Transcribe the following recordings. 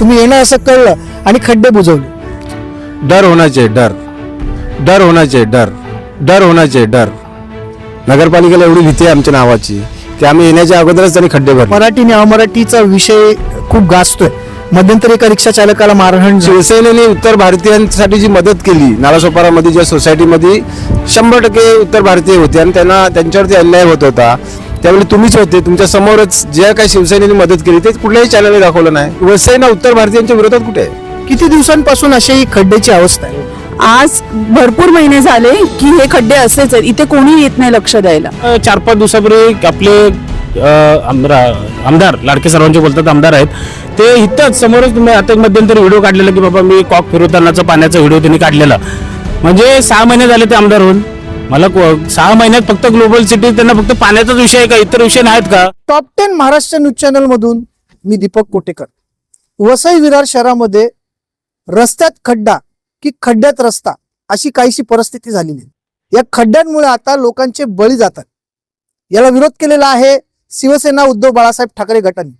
तुम्ही येणं असं कळलं आणि खड्डे बुजवले. डर होना चाहिए डर डर होना चाहिए डर डर होना चाहिए डर. नगरपालिकेला एवढी भीती आहे आमच्या नावाची की आम्ही येण्याच्या अगोदरच त्यांनी खड्डे भरले. मराठी आणि अमराठीचा विषय खूप गाजतोय. मध्यंतरी एका रिक्षा चालकाला मारहाण. शिवसेनेने उत्तर भारतीयांसाठी जी मदत केली नालासोपारामध्ये ज्या सोसायटीमध्ये शंभर टक्के उत्तर भारतीय होते आणि त्यांना त्यांच्यावरती अन्याय होत होता त्यावेळी तुम्हीच होते. तुमच्या समोरच ज्या काही शिवसेनेने मदत केली ते कुठल्याही चॅनलने दाखवलं नाही. वसईना उत्तर भारतीयांच्या विरोधात कुठे आहे? किती दिवसांपासून अशी ही खड्ड्याची अवस्था आहे? आज भरपूर महिने झाले की हे खड्डे असेच आहेत. इथे कोणी येत नाही लक्ष द्यायला. चार पाच दिवसापूर्वी आपले आमदार लाडके सर्वांचे बोलतात आमदार आहेत. ते इथंच समोरच तुम्ही आता मध्यंतरी व्हिडिओ काढलेला की बाबा मी कॉक फिरवतानाचा पाण्याचा व्हिडिओ त्यांनी काढलेला. म्हणजे सहा महिने झाले ते आमदार होऊन. मला सहा महिन्यात फक्त ग्लोबल सिटी त्यांना फक्त पाण्याचाच विषय आहे का? इतर विषय नाहीत का? Top ten Maharashtra news channel मधून मी दीपक कोटेकर. वसई विरार शहरामध्ये रस्त्यात खड्डा की खड्ड्यात रस्ता अशी काहीशी परिस्थिती झालेली नाही. या खड्ड्यांमुळे आता लोकांचे बळी जातात. याला विरोध केलेला आहे शिवसेना उद्धव बाळासाहेब ठाकरे गटाने.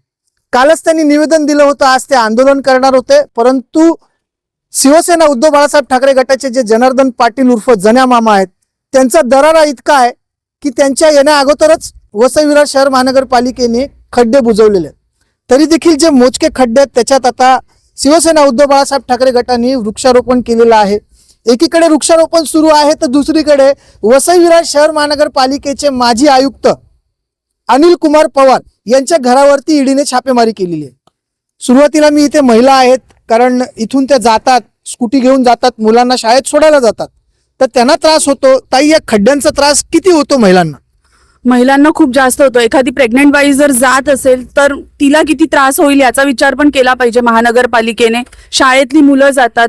कालच त्यांनी निवेदन दिलं होतं आज ते आंदोलन करणार होते परंतु शिवसेना उद्धव बाळासाहेब ठाकरे गटाचे जे जनार्दन पाटील उर्फ जन्या मामा आहेत त्यांचा दरारा इतका आहे की त्यांच्या येण्या अगोदरच वसई विरार शहर महानगरपालिकेने खड्डे बुजवलेले. तरी देखील जे मोजके खड्डे आहेत त्याच्यात आता शिवसेना उद्धव बाळासाहेब ठाकरे गटाने वृक्षारोपण केलेलं आहे. एकीकडे वृक्षारोपण सुरू आहे तर दुसरीकडे वसई विरार शहर महानगरपालिकेचे माजी आयुक्त अनिल कुमार पवार यांच्या घरावरती ईडीने छापेमारी केलेली आहे. सुरुवातीला मी इथे महिला आहेत कारण इथून त्या जातात स्कूटी घेऊन जातात मुलांना शाळेत सोडायला जातात. तर त्यांना त्रास होतो. ताई या खड्ड्यांचा त्रास किती होतो महिलांना? महिलांना खूप जास्त होतो. एखादी प्रेग्नेंट बाई जर जात असेल तर तिला किती त्रास होईल याचा विचार पण केला पाहिजे महानगरपालिकेने. शाळेतली मुलं जातात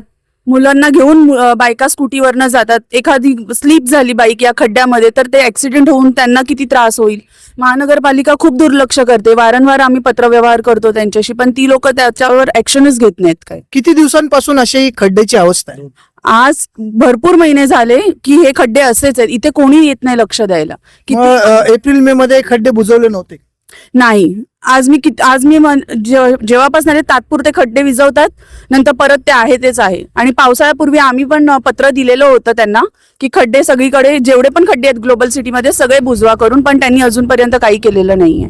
मुलांना घेऊन बायका स्कूटीवरनं जातात. एखादी स्लीप झाली बाईक या खड्ड्यामध्ये तर ते ऍक्सिडेंट होऊन त्यांना किती त्रास होईल? महानगरपालिका खूप दुर्लक्ष करते. वारंवार आम्ही पत्रव्यवहार करतो त्यांच्याशी पण ती लोक त्याच्यावर ऍक्शनच घेत नाहीत काय किती दिवसांपासून अशी ही खड्ड्याची अवस्था आहे? आज भरपूर महिने झाले की हे खड्डे असेच आहेत. इथे कोणी येत नाही लक्ष द्यायला. किती एप्रिल मे मध्ये खड्डे बुजवले नव्हते. नाही. आज मी कित आज मी जे- जेव्हापासून आले तात्पुरते खड्डे विजवतात नंतर परत ते आहे तेच आहे. आणि पावसाळ्यापूर्वी आम्ही पण पत्र दिलेलं होतं त्यांना की खड्डे सगळीकडे जेवढे पण खड्डे आहेत ग्लोबल सिटीमध्ये सगळे बुजवा करून पण त्यांनी अजूनपर्यंत काही केलेलं नाहीये.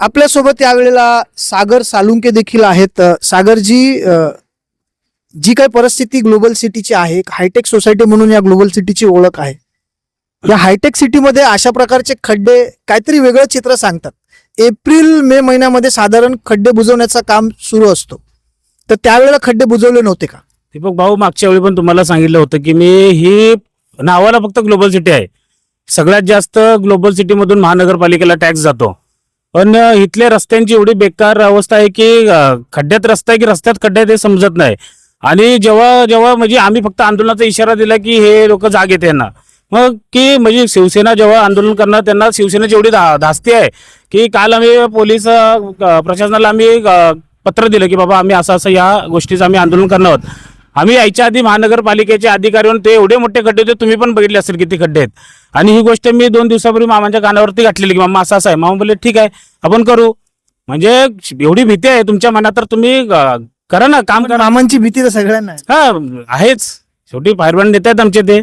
आपल्यासोबत यावेळेला सागर सालुंके देखील आहेत. सागरजी जी काही परिस्थिती ग्लोबल सिटीची आहे एक हायटेक सोसायटी म्हणून या ग्लोबल सिटीची ओळख आहे. या हायटेक सिटीमध्ये अशा प्रकारचे खड्डे काहीतरी वेगळं चित्र सांगतात. एप्रिल मे महिन्यामध्ये साधारण खड्डे बुजवण्याचं काम सुरू असतो. तर त्यावेळेला खड्डे बुजवले नव्हते का? दीपक भाऊ मागच्या वेळी पण तुम्हाला सांगितलं होतं की मी ही नावाला फक्त ग्लोबल सिटी आहे. सगळ्यात जास्त ग्लोबल सिटीमधून महानगरपालिकेला टॅक्स जातो. पण इथल्या रस्त्यांची एवढी बेकार अवस्था आहे की खड्ड्यात रस्ता आहे की रस्त्यात खड्डे आहे ते समजत नाही. आणि जेव्हा जेव्हा म्हणजे आम्ही फक्त आंदोलनाचा इशारा दिला की हे लोक जाग येते यांना मग की म्हणजे शिवसेना जेव्हा आंदोलन करणार त्यांना शिवसेनेची एवढी धा धास्ती आहे की काल आम्ही पोलीस प्रशासनाला आम्ही पत्र दिलं की बाबा आम्ही असं असं या गोष्टीचं आम्ही आंदोलन करणार आहोत. आम्ही यायच्या आधी महानगरपालिकेचे अधिकारी होऊन ते एवढे मोठे खड्डे होते तुम्ही पण बघितले असेल किती खड्डे आहेत. आणि ही गोष्ट मी दोन दिवसापूर्वी मामाच्या कानावरती घातलेली की मामा असं असं आहे. मामा बोलले ठीक आहे आपण करू. म्हणजे एवढी भीती आहे तुमच्या मनात तर तुम्ही करा ना काम करा. मामांची भीती तर सगळ्यांना हा आहेच. शेवटी फायरमॅन नेते आहेत आमचे ते.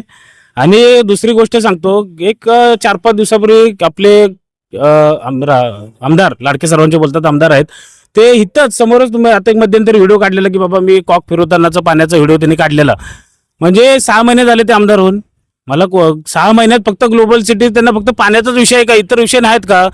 आणि दुसरी गोष्ट सांगतो एक चार पाच दिवसापूर्वी आपले आमदार लाडके सर्वांचे बोलतात आमदार आहेत. ते इथंच समोरच तुम्ही आता एक मध्यंतरी व्हिडिओ काढलेला की बाबा मी कॉक फिरवतानाचा पाण्याचा व्हिडिओ त्यांनी काढलेला. म्हणजे सहा महिने झाले ते आमदार होऊन. मला सहा महिन्यात फक्त ग्लोबल सिटी त्यांना फक्त पाण्याचाच विषय आहे का? इतर विषय नाहीत का?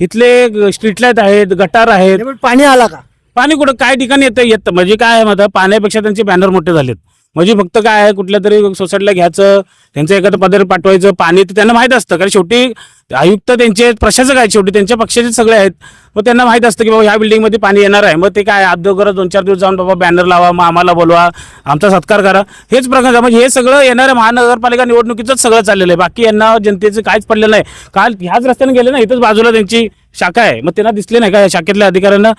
इथले स्ट्रीट लाइट आहेत गटार आहेत. पण आला का? पाणी कुठं काय ठिकाणी येतं येतं. म्हणजे काय आहे आहे? पाण्यापेक्षा त्यांचे बॅनर मोठे झालेत. म्हणजे फक्त काय आहे कुठल्या तरी सोसायटीला घ्यायचं त्यांचं एखादं पदर पाठवायचं पाणी तर त्यांना माहीत असतं. कारण शेवटी आयुक्त त्यांचे प्रशासक आहेत शेवटी त्यांच्या पक्षाचे सगळे आहेत. मग त्यांना माहीत असतं की बाबा ह्या बिल्डिंगमध्ये पाणी येणार आहे. मग ते काय अगोदर दोन चार दिवस जाऊन बाबा बॅनर लावा मग आम्हाला बोलवा आमचा सत्कार करा. हेच प्रकार म्हणजे हे सगळं येणाऱ्या महानगरपालिका निवडणुकीचंच सगळं चाललेलं आहे. बाकी यांना जनतेचं काहीच पडलेलं नाही. काल ह्याच रस्त्याने गेले ना इथंच बाजूला त्यांची शाखा आहे. मग त्यांना दिसले नाही का? या शाखेतल्या अधिकाऱ्यांना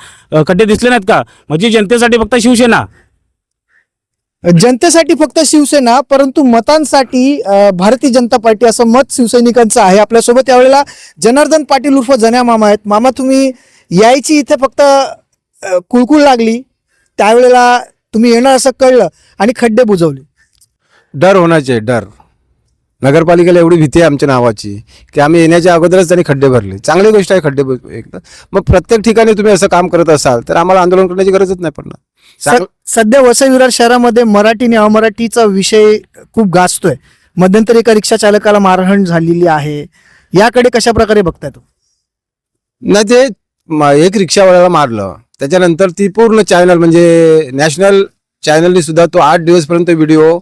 खड्डे दिसले नाहीत का? म्हणजे जनतेसाठी फक्त शिवसेना. जनतेसाठी फक्त शिवसेना परंतु मतांसाठी भारतीय जनता पार्टी असं मत शिवसैनिकांचं आहे. आपल्यासोबत यावेळेला जनार्दन पाटील उर्फ जन्या मामा आहेत. मामा तुम्ही यायची इथे फक्त कुळकुळ लागली. त्यावेळेला तुम्ही येणार असं कळलं आणि खड्डे बुजवले. डर होण्याचे डर. नगरपालिकेला एवढी भीती आहे आमच्या नावाची की आम्ही येण्याच्या अगोदरच त्यांनी खड्डे भरले. चांगली गोष्ट आहे खड्डे एकदा मग प्रत्येक ठिकाणी तुम्ही असं काम करत असाल तर आम्हाला आंदोलन करण्याची गरजच नाही पडणार. स- सध्या वसई विरार शहरामध्ये मराठी आणि अमराठीचा विषय खूप गाजतोय. मध्यंतरी एका रिक्षा चालकाला मारहाण झालेली आहे. याकडे कशा प्रकारे बघताय तो नाही ते म- एक रिक्षावाल्याला मारलं. त्याच्यानंतर ती पूर्ण चॅनल म्हणजे नॅशनल चॅनलनी सुद्धा तो आठ दिवसपर्यंत व्हिडिओ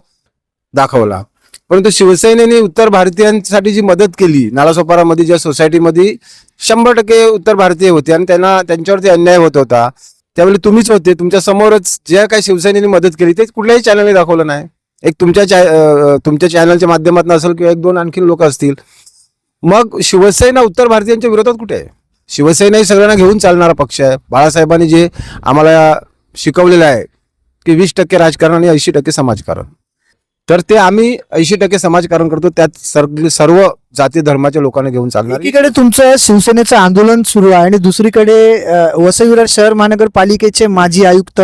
दाखवला. परंतु शिवसेनेने उत्तर भारतीयांसाठी जी मदत केली नालासोपारामध्ये ज्या सोसायटीमध्ये शंभर टक्के उत्तर भारतीय होते आणि त्यांना त्यांच्यावरती अन्याय होत होता त्यावेळी तुम्हीच होते. तुमच्या समोरच ज्या काही शिवसेनेने मदत केली ते कुठल्याही चॅनलने दाखवलं नाही. एक तुमच्या चॅ तुमच्या चॅनलच्या माध्यमातून असेल किंवा एक दोन आणखी लोक असतील. मग शिवसेना उत्तर भारतीयांच्या विरोधात कुठे आहे? शिवसेना ही सगळ्यांना घेऊन चालणारा पक्ष आहे. बाळासाहेबांनी जे आम्हाला शिकवलेलं आहे की वीस टक्के राजकारण आणि ऐंशी टक्के समाजकारण. तर ते आम्ही ऐंशी टक्के समाजकारण करतो. त्यात सर्व सर्व जाती धर्माच्या लोकांना घेऊन चालणार. एकीकडे तुमचं शिवसेनेचं आंदोलन सुरू आहे आणि दुसरीकडे अं, वसई विरार शहर महानगरपालिकेचे माजी आयुक्त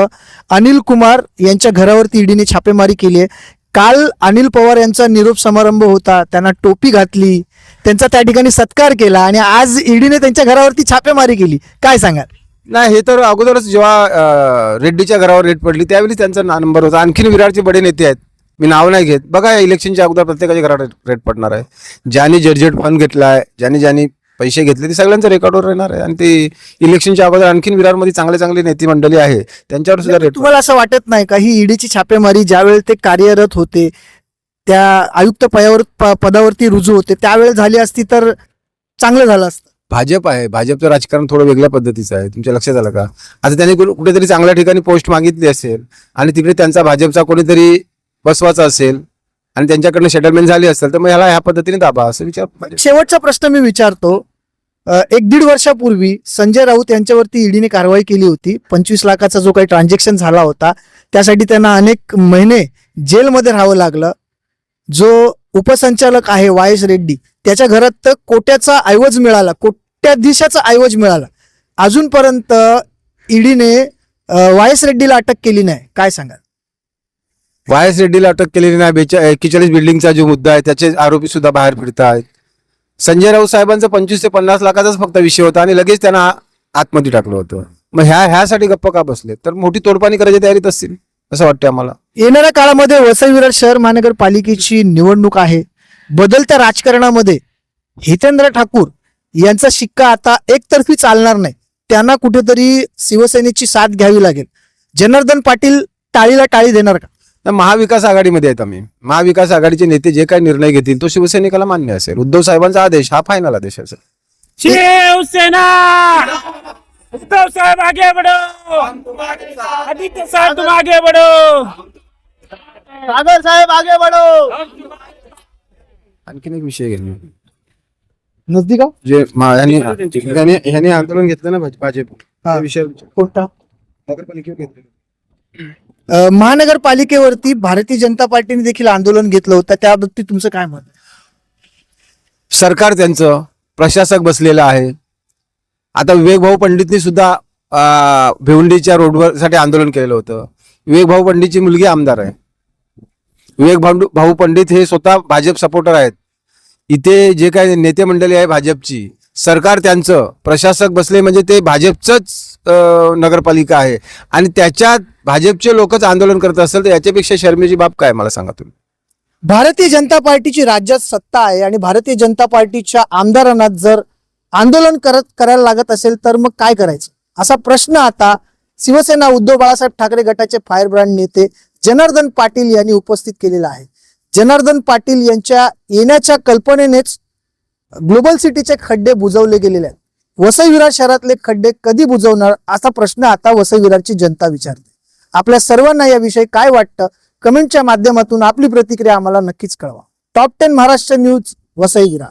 अनिल कुमार यांच्या घरावरती ईडीने छापेमारी केली आहे. काल अनिल पवार यांचा निरोप समारंभ होता. त्यांना टोपी घातली. त्यांचा त्या ठिकाणी सत्कार केला आणि आज ईडीने त्यांच्या घरावरती छापेमारी केली. काय सांगाल? नाही हे तर अगोदरच जेव्हा रेड्डीच्या घरावर रेड पडली त्यावेळी त्यांचा ना- नंबर होता. आणखीन विरारचे बडे नेते आहेत. मी नाव नाही घेत. बघा इलेक्शनच्या अगोदर प्रत्येकाच्या घरावर रेड पडणार आहे. ज्यांनी जर्जेट फंड घेतला आहे ज्यांनी ज्यांनी पैसे घेतले ते सगळ्यांचं रेकॉर्डवर राहणार आहे. आणि ते इलेक्शनच्या अगोदर आणखीन विरारमध्ये चांगले चांगले नेते मंडळी आहे त्यांच्यावर सुद्धा रेड तुम्हाला असं वाटत नाही का? ही ईडीची छापेमारी ज्यावेळेस ते कार्यरत होते त्या आयुक्त पयावर पदावरती रुजू होते त्यावेळेस झाली असती तर चांगलं झालं असतं. भाजप आहे. भाजपचं राजकारण थोडं वेगळ्या पद्धतीचं आहे. तुमच्या लक्षात आलं का? आता त्यांनी कुठे- कुठेतरी चांगल्या ठिकाणी पोस्ट मागितली असेल आणि तिकडे त्यांचा भाजपचा कोणीतरी बसवाचा असेल आणि त्यांच्याकडनं सेटलमेंट झाली असेल तर मग ह्याला ह्या पद्धतीने दाबा असं विचार भाजप- शेवटचा प्रश्न मी विचारतो. अ, एक दीड वर्षापूर्वी संजय राऊत यांच्यावरती ईडीने कारवाई केली होती. पंचवीस लाखाचा जो काही ट्रान्झॅक्शन झाला होता त्यासाठी त्यांना अनेक महिने जेलमध्ये राहावं लागलं. जो उपसंचालक आहे वाय एस रेड्डी त्याच्या घरात तर कोट्याचा ऐवज मिळाला कोट्याधीशाचा ऐवज मिळाला. अजूनपर्यंत ईडीने वाय एस रेड्डीला अटक केली नाही. काय सांगाल? वाय एस रेड्डीला अटक केलेली नाही. बेचा एक्केचाळीस बिल्डिंगचा जो मुद्दा आहे त्याचे आरोपी सुद्धा बाहेर फिरत आहेत. संजय राऊत साहेबांचा पंचवीस ते पन्नास लाखाचाच फक्त विषय होता आणि लगेच त्यांना आतमध्ये टाकलं होतं. मग ह्या ह्यासाठी गप्प का बसले? तर मोठी तोडपाणी करायची तयारीत असतील असं वाटतं आम्हाला. येणाऱ्या काळामध्ये वसई विरार शहर महानगरपालिकेची निवडणूक आहे. बदलत्या राजकारणामध्ये हितेंद्र ठाकूर यांचा शिक्का आता एकतर्फी चालणार नाही. त्यांना कुठेतरी शिवसेनेची साथ घ्यावी लागेल. जनार्दन पाटील टाळीला टाळी देणार का? महाविकास आघाडीमध्ये आहेत आम्ही. महाविकास आघाडीचे नेते जे काही निर्णय घेतील तो शिवसैनिकाला मान्य असेल. उद्धव साहेबांचा आदेश हा फायनल आदेश असेल. शिवसेना! उद्धव साहब आगे बढ़ो! आदित्य साहब तुम आगे बढ़ो! सागर साहेब आगे बढो! आणखीन एक विषय घेणे नजदीक आहो? जे मा- ह्यांनी ह्यांनी- ह्यांनी आंदोलन घेतलं ना भाज- भाजप. त्या हा. विषयावर विचार. कोणता? नगरपालिकेवर घेतलं महानगरपालिकेवरती भारतीय जनता पार्टीने देखील आंदोलन घेतलं होतं. त्याबाबतीत तुमचं काय मत? सरकार त्यांचं प्रशासक बसलेलं आहे. आता विवेकभाऊ पंडितनी सुद्धा भिवंडीच्या रोडवर साठी आंदोलन केलेलं होतं. विवेकभाऊ पंडितची मुलगी आमदार आहे. विवेक भाऊ भाऊ पंडित हे स्वतः भाजप सपोर्टर आहेत. इथे जे काही नेते मंडळी आहे भाजपची सरकार त्यांचं प्रशासक बसले म्हणजे ते भाजपचंच नगरपालिका आहे. आणि त्याच्यात भाजपचे लोकच आंदोलन करत असेल तर याच्यापेक्षा शर्मेची बाब काय मला सांगा तुम्ही? भारतीय जनता पार्टीची राज्यात सत्ता आहे आणि भारतीय जनता पार्टीच्या आमदारांना जर आंदोलन करत करायला लागत असेल तर मग काय करायचं? असा प्रश्न आता शिवसेना उद्धव बाळासाहेब ठाकरे गटाचे फायर ब्रँड नेते जनार्दन पाटील यांनी उपस्थित केलेला आहे. जनार्दन पाटील यांच्या येण्याच्या कल्पनेनेच ग्लोबल सिटीचे खड्डे बुजवले गेलेले आहेत. वसई विरार शहरातले खड्डे कधी बुजवणार असा प्रश्न आता वसई विरारची जनता विचारते. आपल्या सर्वांना याविषयी काय वाटतं? कमेंटच्या माध्यमातून आपली प्रतिक्रिया आम्हाला नक्कीच कळवा. Top ten Maharashtra news Vasai Virar